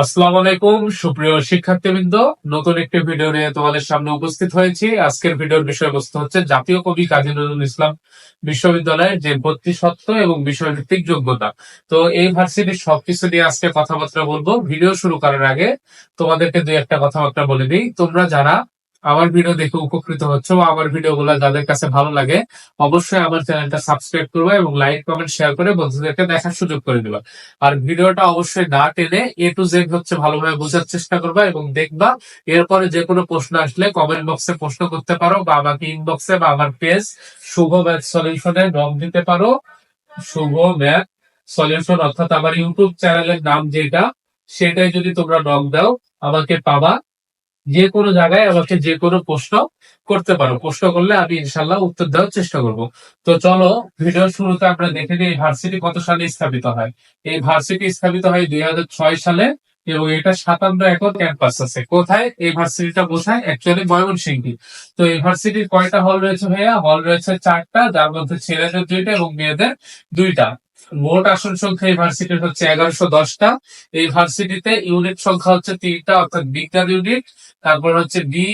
আসসালামু আলাইকুম, সুপ্রিয় শিক্ষার্থীবৃন্দ। নতুন একটি ভিডিও নিয়ে তোমাদের সামনে উপস্থিত হয়েছি। আজকের ভিডিওর বিষয়বস্তু হচ্ছে জাতীয় কবি কাজী নজরুল ইসলাম বিশ্ববিদ্যালয়ের যে ভর্তি সত্ত্ব এবং বিষয়ভিত্তিক যোগ্যতা। তো এই ভার্সিটির সবকিছু নিয়ে আজকে কথাবার্তা বলব। ভিডিও শুরু করার আগে তোমাদেরকে দুই একটা কথাবার্তা বলে দিই। তোমরা যারা আমার ভিডিও দেখে উপকৃত হচ্ছ বা আমার ভিডিও গুলো যাদের কাছে ভালো লাগে, অবশ্যই আমার চ্যানেলটা সাবস্ক্রাইব করবে এবং লাইক কমেন্ট শেয়ার করে বন্ধুদেরকে দেখার সুযোগ করে দেবা। আর ভিডিওটা অবশ্যই না টেনে এ টু জেড হচ্ছে ভালোভাবে বোঝার চেষ্টা করবা এবং দেখবা এরপরে যে কোনো প্রশ্ন আসলে কমেন্ট বক্সে প্রশ্ন করতে পারো বা আমাকে ইনবক্সে বা আমার পেজ শুভ ম্যাথ সলিউশনে নক দিতে পারো। শুভ ম্যাথ সলিউশন অর্থাৎ আমার ইউটিউব চ্যানেলের নাম যেটা, সেটাই যদি তোমরা নক দাও, আমাকে পাবা। যে কোনো জায়গায় আমাকে যে কোনো প্রশ্ন করতে পারো। প্রশ্ন করলে আমি ইনশাল্লাহ উত্তর দেওয়ার চেষ্টা করব। তো চলো ভিডিও শুরুতে আমরা দেখে নিই ভার্সিটি কত সালে স্থাপিত হয়। এই ভার্সিটি স্থাপিত হয় দুই হাজার ছয় সালে এবং এটা সাতান্ন একর ক্যাম্পাস আছে। কোথায়? এই ভার্সিটিটা বোঝায় অ্যাকচুয়ালি ময়মনসিংহী। তো এই ভার্সিটির কয়টা হল রয়েছে ভাইয়া? হল রয়েছে চারটা, যার মধ্যে ছেলেদের দুইটা এবং মেয়েদের দুইটা। মোট আসন সংখ্যা এই ভার্সিটির হচ্ছে এগারোশো দশটা। এই ভার্সিটিতে ইউনিট সংখ্যা হচ্ছে তিনটা, অর্থাৎ বিজ্ঞান ইউনিট তারপর হচ্ছে বি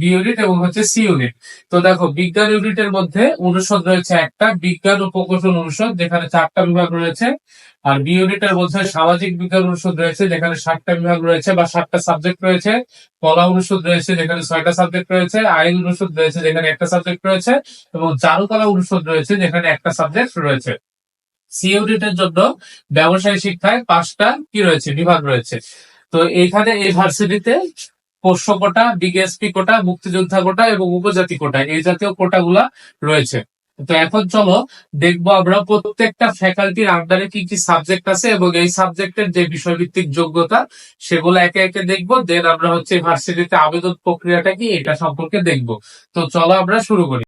বি ইউনিট এবং হচ্ছে সি ইউনিট তো দেখো, বিজ্ঞান ইউনিটের মধ্যে অনুষদ রয়েছে একটা, বিজ্ঞান ও প্রকৌশল অনুষদ, যেখানে চারটা বিভাগ রয়েছে। আর বি ইউনিটের মধ্যে সামাজিক বিজ্ঞান অনুষদ রয়েছে, যেখানে সাতটা বিভাগ রয়েছে বা সাতটা সাবজেক্ট রয়েছে। কলা অনুষদ রয়েছে, যেখানে ছয়টা সাবজেক্ট রয়েছে। আইন অনুষদ রয়েছে, যেখানে একটা সাবজেক্ট রয়েছে। এবং চারুকলা অনুষদ রয়েছে, যেখানে একটা সাবজেক্ট রয়েছে। সি ইউনিটের জন্য ব্যবসায় শিক্ষায় পাঁচটা কি রয়েছে? বিভাগ রয়েছে। তো এইখানে এই ভার্সিটিতে পোষ্য কোটা বিকেএসপি কোটা, মুক্তিযোদ্ধা কোটা এবং উপজাতি কোটা এই জাতীয় কোটাগুলা রয়েছে। তো এখন চলো দেখব আমরা প্রত্যেকটা ফ্যাকাল্টির আন্ডারে কি কি সাবজেক্ট আছে এবং এই সাবজেক্টের যে বিষয়ভিত্তিক যোগ্যতা সেগুলো একে একে দেখব দেন আমরা হচ্ছে ভার্সিটিতে আবেদন প্রক্রিয়াটা কি এটা সম্পর্কে দেখব। তো চলো আমরা শুরু করি।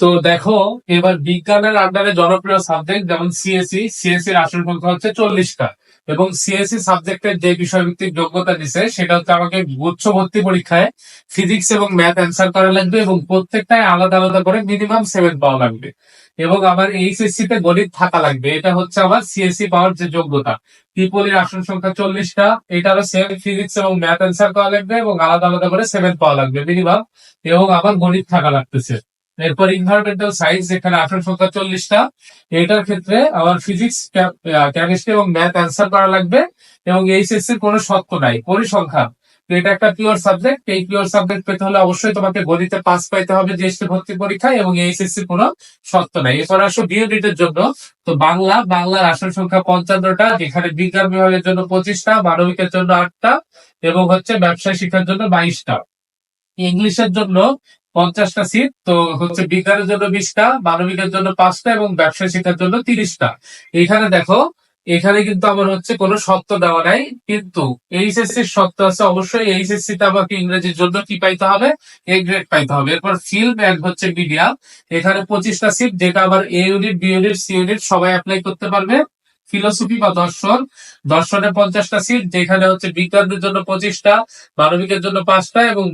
তো দেখো, এবার বিজ্ঞানের আন্ডারে জনপ্রিয় সাবজেক্ট যেমন সিএসসি সিএসসির আসন সংখ্যা হচ্ছে চল্লিশটা এবং সিএসসি সাবজেক্টের যে বিষয়ভিত্তিক যোগ্যতা দিছে, সেটা হচ্ছে আমাকে গুচ্ছ ভর্তি পরীক্ষায় ফিজিক্স এবং ম্যাথ অ্যান্সার করা লাগবে এবং প্রত্যেকটাই আলাদা আলাদা করে মিনিমাম সেভেন পাওয়া লাগবে। এবং আমার এইচএসসি তে গণিত থাকা লাগবে, এটা হচ্ছে আমার সিএসসি পাওয়ার যে যোগ্যতা। ত্রিপলির আসন সংখ্যা চল্লিশটা এটারও সেম ফিজিক্স এবং ম্যাথ অ্যান্সার করা লাগবে এবং আলাদা আলাদা করে সেভেন পাওয়া লাগবে মিনিমাম এবং আমার গণিত থাকা লাগতেছে। এরপর ইনভারমেন্টাল সায়েন্স যেখানে আসন সংখ্যা চল্লিশটা, এটার ক্ষেত্রে আমার ফিজিক্স কেমিস্ট্রি এবং ম্যাথ অ্যান্সার করা লাগবে এবং এইচএসসির কোনো শর্ত নাই, পরিসংখ্যান। এটা একটা পিওর সাবজেক্ট এই পিওর সাবজেক্ট পেতে হলে অবশ্যই তোমাকে গণিতে পাস পাইতে হবে জিএসটি ভর্তি পরীক্ষায় এবং এইচএসসির কোনো শর্ত নাই। এরপর আসো বিওডিটের জন্য। তো বাংলা, বাংলার আসন সংখ্যা পঞ্চান্নটা, যেখানে বিজ্ঞান বিভাগের জন্য পঁচিশটা, মানবিকের জন্য আটটা এবং হচ্ছে ব্যবসায় শিক্ষার জন্য বাইশটা। ইংলিশের জন্য পঞ্চাশটা সিট তো হচ্ছে বিজ্ঞানের জন্য বিশটা, মানবিকের জন্য পাঁচটা এবং ব্যবসায় শিক্ষার জন্য তিরিশটা। এখানে দেখো, এখানে কিন্তু আমার হচ্ছে কোনো শর্ত দেওয়া নাই, কিন্তু এইচএসসি শর্ত আছে অবশ্যই এইচএসসি তে আমাকে ইংরেজির জন্য কি পাইতে হবে? এ গ্রেড পাইতে হবে। এরপর ফিল্ম অ্যান্ড হচ্ছে মিডিয়া এখানে পঁচিশটা সিট যেটা আবার A unit B unit C unit সবাই অ্যাপ্লাই করতে পারবে। ফিলোসফি বা দর্শন দর্শনে পঞ্চাশটা সিট যেখানে হচ্ছে বিজ্ঞানের জন্য পঁচিশটা, মানবিকের জন্য পাঁচটা এবং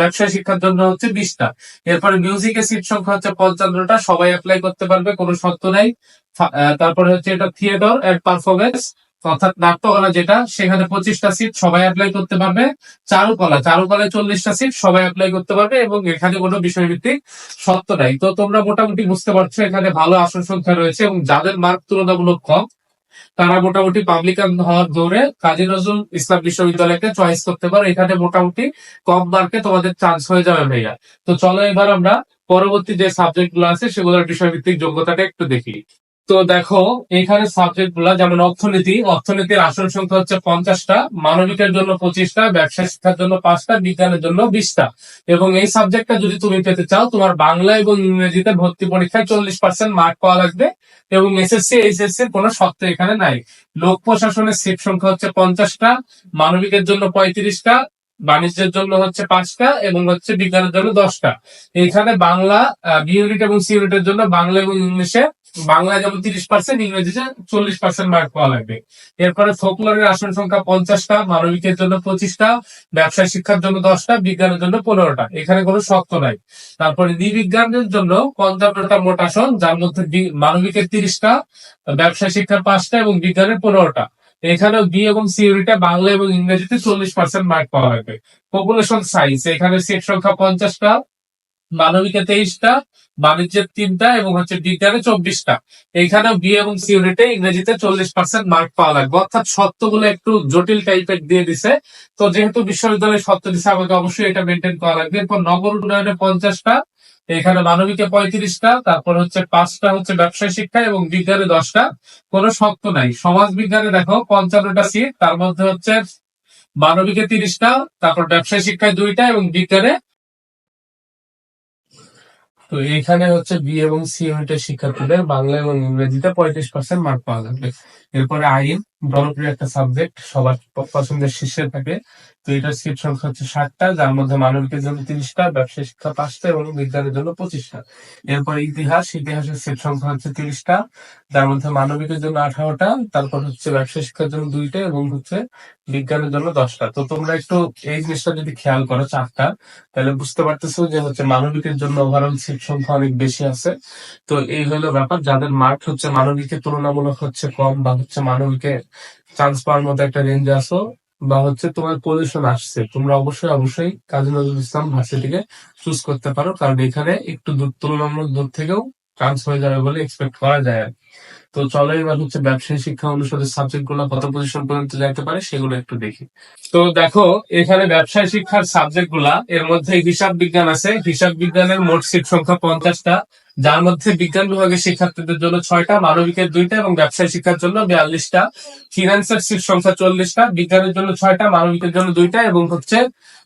ব্যবসায় শিক্ষার জন্য হচ্ছে বিশটা। এরপরে মিউজিকের সিট সংখ্যা হচ্ছে পঞ্চান্নটা, সবাই অ্যাপ্লাই করতে পারবে, কোনো শর্ত নাই। তারপরে হচ্ছে এটা থিয়েটার এন্ড পারফরমেন্স অর্থাৎ নাট্যকলা যেটা, সেখানে পঁচিশটা সিট সবাই অ্যাপ্লাই করতে পারবে। চারুকলা, চারুকলায় চল্লিশটা সিট সবাই অ্যাপ্লাই করতে পারবে এবং এখানে কোনো বিষয়ভিত্তিক সত্য নাই। তো তোমরা মোটামুটি বুঝতে পারছ, এখানে ভালো আসন সংখ্যা রয়েছে এবং যাদের মার্ক তুলনামূলক কম তারা মোটামুটি পাবলিকান হওয়ার দৌড়ে কাজী নজরুল ইসলাম বিশ্ববিদ্যালয়কে চয়েস করতে পারো। এখানে মোটামুটি কম মার্কে তোমাদের চান্স হয়ে যাবে ভাইয়া। তো চলো এবার আমরা পরবর্তী যে সাবজেক্টগুলো আছে সেগুলোর বিষয়ভিত্তিক যোগ্যতাটা একটু দেখি। তো দেখো এখানে সাবজেক্টগুলা, যেমন অর্থনীতি, অর্থনীতির আসন সংখ্যা হচ্ছে পঞ্চাশটা, মানবিকের জন্য পঁচিশটা ব্যবসা শিক্ষার জন্য পাঁচটা, বিজ্ঞানের জন্য বিশটা। এবং এই সাবজেক্টটা যদি তুমি পেতে চাও, তোমার বাংলা এবং ইংরেজিতে ভর্তি পরীক্ষায় চল্লিশ পার্সেন্ট মার্ক পাওয়া লাগবে এবং এসএসসি এইচএসসি এর কোনো শর্ত এখানে নাই। লোক প্রশাসনের সিট সংখ্যা হচ্ছে পঞ্চাশটা, মানবিকের জন্য পঁয়ত্রিশটা, বাণিজ্যের জন্য হচ্ছে পাঁচটা এবং হচ্ছে বিজ্ঞানের জন্য দশটা। এখানে বাংলা বি ইউনিট এবং সি ইউনিটের জন্য বাংলা এবং ইংলিশে বাংলা যেমন তিরিশ পার্সেন্ট ইংরেজিতে চল্লিশ পার্সেন্ট মার্ক পাওয়া লাগবে। এরপরে ফোকলোরের আসন সংখ্যা পঞ্চাশটা, মানবিকের জন্য পঁচিশটা, ব্যবসায় শিক্ষার জন্য দশটা, বিজ্ঞানের জন্য পনেরোটা। এখানে কোনো শক্ত নাই। তারপরে নৃবিজ্ঞানের জন্য পঞ্চান্নটা মোট আসন, যার মধ্যে মানবিকের তিরিশটা, ব্যবসায় শিক্ষার পাঁচটা এবং বিজ্ঞানের পনেরোটা। এখানে বি এবং সি বাংলা এবং ইংরেজিতে চল্লিশ পার্সেন্ট মার্ক পাওয়া লাগবে। পপুলেশন সাইজ এখানে সিট সংখ্যা পঞ্চাশটা মানবিকে তেইশটা বাণিজ্যের তিনটা এবং হচ্ছে বিজ্ঞানে চব্বিশটা। এখানে বি এবং সি ইউনিটে ইংরেজিতে চল্লিশ পার্সেন্ট মার্ক পাওয়া লাগবে। অর্থাৎ সত্যগুলো একটু জটিল টাইপের দিয়ে দিছে। তো যেহেতু বিশ্ববিদ্যালয়ে সত্য দিছে, আমাকে অবশ্যই এটা মেনটেন করা লাগবে। এরপর নগর উন্নয়নে পঞ্চাশটা, এখানে মানবিকে পঁয়ত্রিশটা, তারপর হচ্ছে পাঁচটা হচ্ছে ব্যবসায় শিক্ষা এবং বিজ্ঞানে দশটা। কোনো শক্ত নাই। সমাজ বিজ্ঞানে দেখো, পঞ্চান্নটা সিট তার মধ্যে হচ্ছে মানবিকে তিরিশটা, তারপর ব্যবসায় শিক্ষায় দুইটা এবং বিজ্ঞানে তো এখানে হচ্ছে বি এবং সি ইউনিটের শিক্ষার্থীদের বাংলা এবং ইংরেজিতে পঁয়ত্রিশ পার্সেন্ট মার্ক পাওয়া যাবে। এরপরে আইন জনপ্রিয় একটা সাবজেক্ট সবার পছন্দের শীর্ষে থাকে। তো এটার সিট সংখ্যা হচ্ছে ষাটটা, যার মধ্যে মানবিকের জন্য তিরিশটা ব্যবসায় শিক্ষা পাঁচটা এবং বিজ্ঞানের জন্য পঁচিশটা। এরপর ইতিহাস, ইতিহাসের সিট সংখ্যা হচ্ছে তিরিশটা, যার মধ্যে মানবিকের জন্য আঠারোটা, তারপর হচ্ছে ব্যবসায় শিক্ষার জন্য দুইটা এবং হচ্ছে বিজ্ঞানের জন্য দশটা। তো তোমরা একটু এই জিনিসটা যদি খেয়াল করো চারটা, তাহলে বুঝতে পারতেছো যে হচ্ছে মানবিকের জন্য ওভারঅল সিট সংখ্যা অনেক বেশি আছে। তো এই হলো ব্যাপার, যাদের মার্ক হচ্ছে মানবিকের তুলনামূলক হচ্ছে কম বা হচ্ছে মানবিকে চান্স পাওয়ার মতো একটা রেঞ্জে আসো, বা হচ্ছে তোমার পজিশন আসছে, তোমরা অবশ্যই অবশ্যই কাজী নজরুল ইসলাম ভার্সিটিকে চুজ করতে পারো, কারণ এখানে একটু দূর, তুলনামূলক দূর থেকেও চান্স হয়ে যাবে বলে এক্সপেক্ট করা যায় তো চলো এবার হচ্ছে ব্যবসায়ী শিক্ষা অনুষদের সাবজেক্টগুলো কত পজিশন পর্যন্ত যাইতে পারে সেগুলো একটু দেখি। তো দেখো, এখানে ব্যবসায় শিক্ষার সাবজেক্টগুলা, এর মধ্যে হিসাব বিজ্ঞান আছে। হিসাব বিজ্ঞানের মোট সিট সংখ্যা পঞ্চাশটা। যার মধ্যে বিজ্ঞান বিভাগের শিক্ষার্থীদের জন্য ছয়টা, মানবিকের দুইটা এবং ব্যবসায় শিক্ষার জন্য বিয়াল্লিশটা। ফিনান্সের সংখ্যা চল্লিশটা, বিজ্ঞানের জন্য ছয়টা, মানবিকের জন্য দুইটা এবং হচ্ছে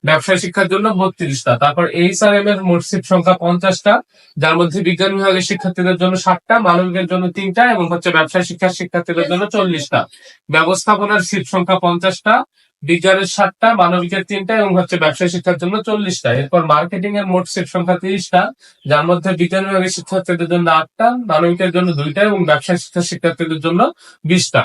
ব্যবসায় শিক্ষার জন্য বত্রিশটা। তারপর এইচ আর এম এর মোট সিট সংখ্যা পঞ্চাশটা, যার মধ্যে বিজ্ঞান বিভাগের শিক্ষার্থীদের জন্য ষাটটা, মানবিকের জন্য তিনটা এবং হচ্ছে ব্যবসায় শিক্ষার শিক্ষার্থীদের জন্য চল্লিশটা। ব্যবস্থাপনার সিট সংখ্যা পঞ্চাশটা বিজ্ঞানের সাতটা, মানবিকের তিনটা এবং হচ্ছে ব্যবসায় শিক্ষার জন্য চল্লিশটা। এরপর মার্কেটিং এর মোট সিট সংখ্যা তিরিশটা। যার মধ্যে বিজ্ঞান বিভাগের শিক্ষার্থীদের জন্য আটটা, মানবিকের জন্য দুইটা এবং ব্যবসায় শিক্ষার শিক্ষার্থীদের জন্য বিশটা।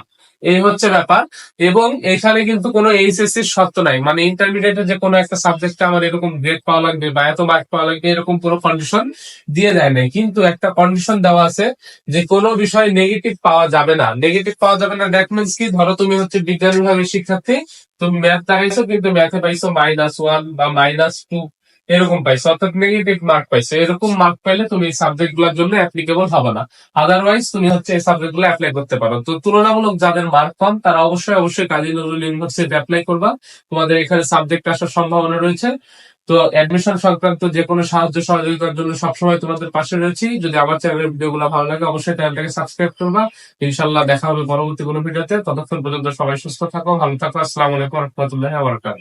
এই হচ্ছে ব্যাপার। এবং এখানে কিন্তু কোনো এইচএসসি শর্ত নাই। মানে ইন্টারমিডিয়েটে যে কোনো একটা সাবজেক্টে আমার এরকম গ্রেড পাওয়া লাগবে বা এত মার্ক পাওয়া লাগবে, এরকম পুরো কন্ডিশন দিয়ে দেয় নাই। কিন্তু একটা কন্ডিশন দেওয়া আছে যে কোনো বিষয়ে নেগেটিভ পাওয়া যাবে না। নেগেটিভ পাওয়া যাবে না দ্যাট মিনস কি? ধরো তুমি হচ্ছে বিজ্ঞান বিভাগের শিক্ষার্থী, তুমি ম্যাথ দেখাইছো, কিন্তু ম্যাথে পাইছো মাইনাস ওয়ান বা মাইনাস টু এরকম পাইছো। অর্থাৎ নেগেটিভ মার্ক পাইছো। এরকম মার্ক পাইলে তুমি সাবজেক্টগুলোর জন্য অ্যাপ্লিকেবল হবে না। আদারওয়াইজ তুমি হচ্ছে এই সাবজেক্টগুলো অ্যাপ্লাই করতে পারো। তো তুলনামূলক যাদের মার্ক কম, তারা অবশ্যই অবশ্যই কাজী নজরুল ইউনিভার্সিটি অ্যাপ্লাই করবা। তোমাদের এখানে সাবজেক্ট আসার সম্ভাবনা রয়েছে। তো অ্যাডমিশন সংক্রান্ত যে কোনো সাহায্য সহযোগিতার জন্য সবসময় তোমাদের পাশে রয়েছি। যদি আমার চ্যানেলের ভিডিওগুলো ভালো লাগে, অবশ্যই চ্যানেলটাকে সাবস্ক্রাইব করবা। ইনশাল্লাহ দেখা হবে পরবর্তী কোনো ভিডিওতে। ততক্ষণ পর্যন্ত সবাই সুস্থ থাকো, ভালো থাকো। আসসালামু আলাইকুম রহমতুল্লাহ